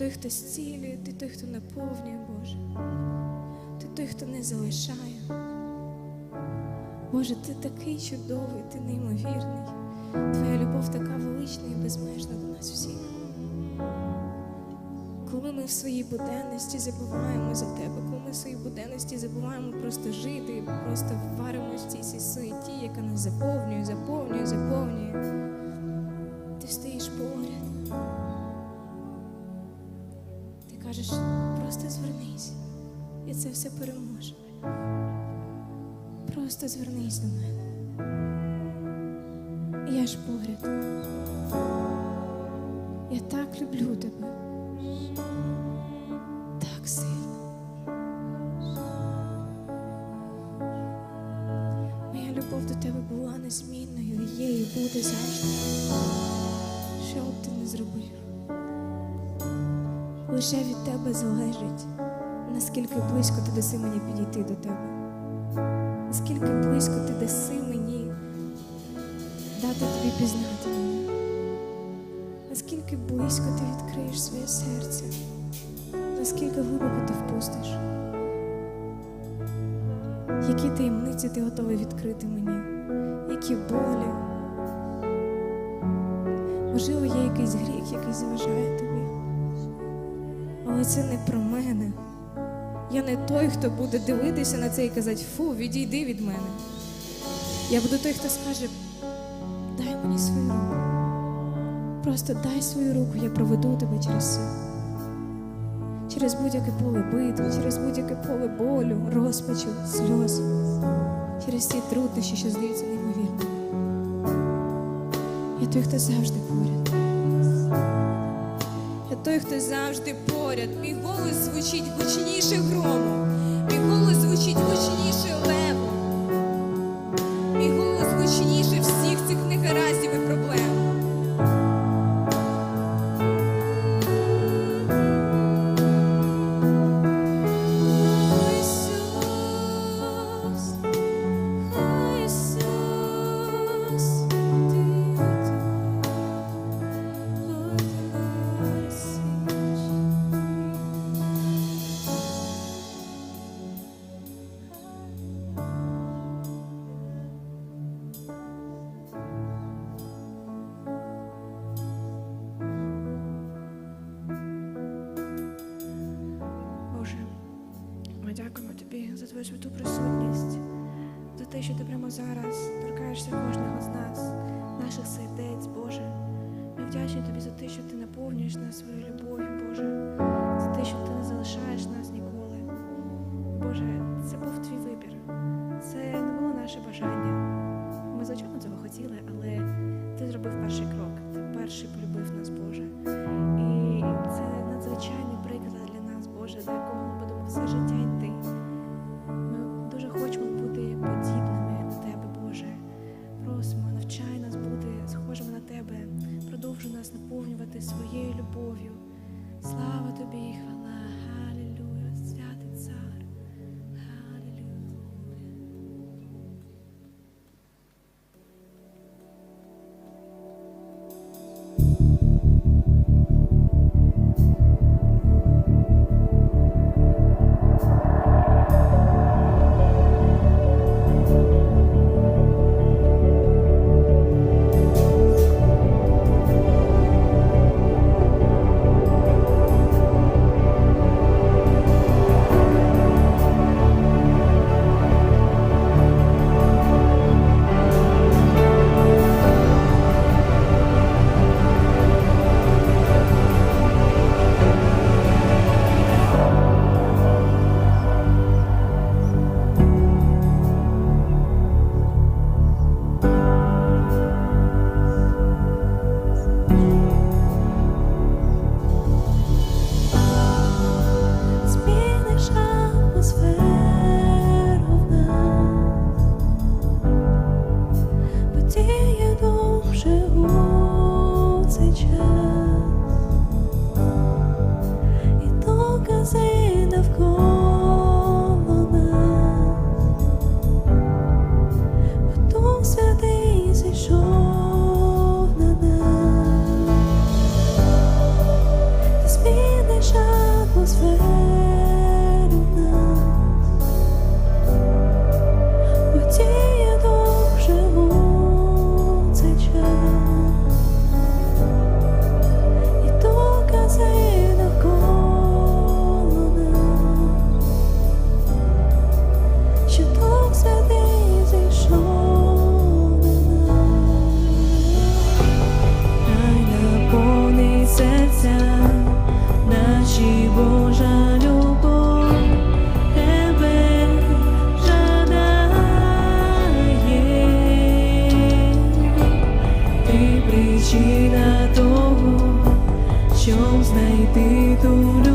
той, хто зцілює, ти той, хто наповнює, Боже. Ти той, хто не залишає. Боже, ти такий чудовий, ти неймовірний. Твоя любов така велична і безмежна до нас всіх. Коли ми в своїй буденності забуваємо за тебе, коли ми в своїй буденності забуваємо просто жити, просто варимося в цій суеті, яка нас заповнює, заповнює, заповнює. Кажеш, просто звернись, і це все переможе. Просто звернись до мене. Я ж поряд. Я так люблю тебе. Так сильно. Моя любов до тебе була незмінною і є, і буде завжди. Лише від тебе залежить, наскільки близько ти даси мені підійти до тебе. Наскільки близько ти даси мені дати тобі пізнати мене. Наскільки близько ти відкриєш своє серце, наскільки глибоко ти впустиш. Які таємниці ти готовий відкрити мені, які болі. Можливо, є якийсь гріх, який заважає тобі. Але це не про мене. Я не той, хто буде дивитися на це і казати, фу, відійди від мене. Я буду той, хто скаже, дай мені свою руку. Просто дай свою руку, я проведу тебе через це. Через будь-яке поле битви, через будь-яке поле болю, розпачу, сльоз, через ті труднощі, що здаються неймовірними. Я той, хто завжди поряд. Я той, хто завжди поряд. Мій голос звучить гучніше грому. Мій голос звучить гучніше леву. Мій голос гучніше всіх цих негараздів і проблем. Дякуємо тобі за твою святу присутність, за те, що ти прямо зараз торкаєшся кожного з нас, наших сердець, Боже. Ми вдячні тобі за те, що ти наповнюєш нас своєю любов'ю, Боже, за те, що ти не залишаєш нас ніколи. Боже, це був твій вибір. Це не було наше бажання. Ми, звичайно, цього хотіли, але ти зробив перший крок. Ти перший полюбив нас, Боже. І це надзвичайний приклад для нас, Боже, до якого ми будемо все життя through the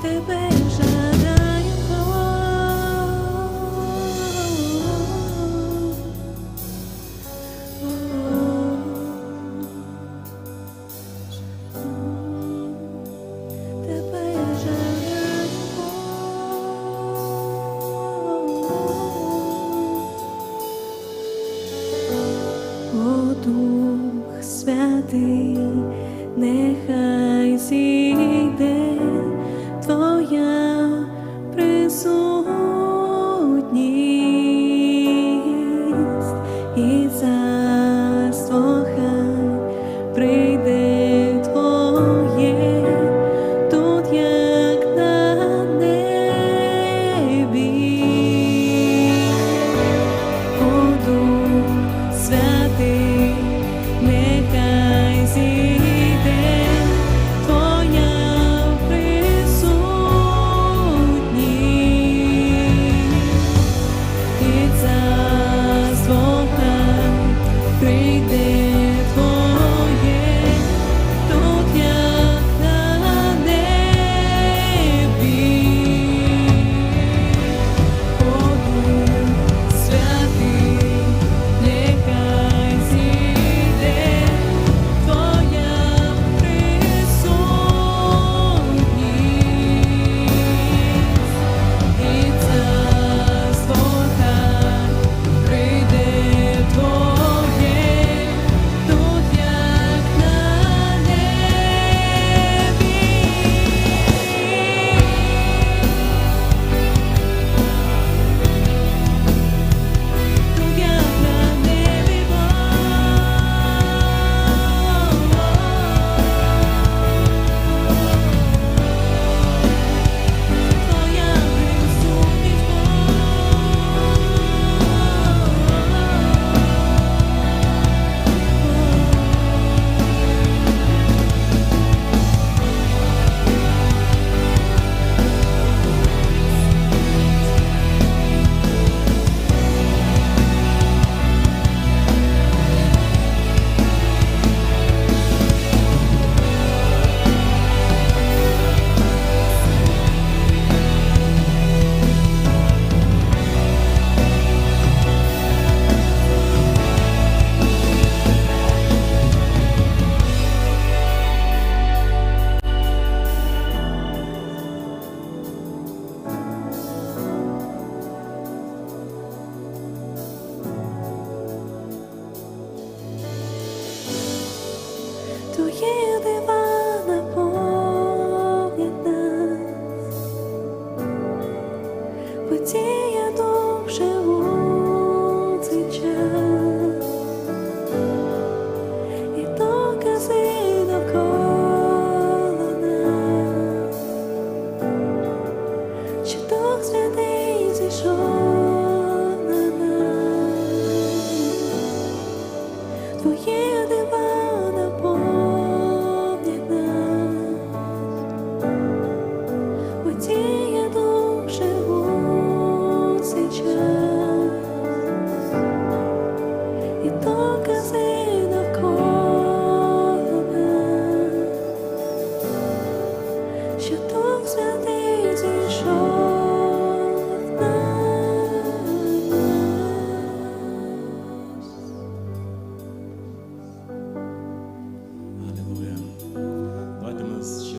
Тебе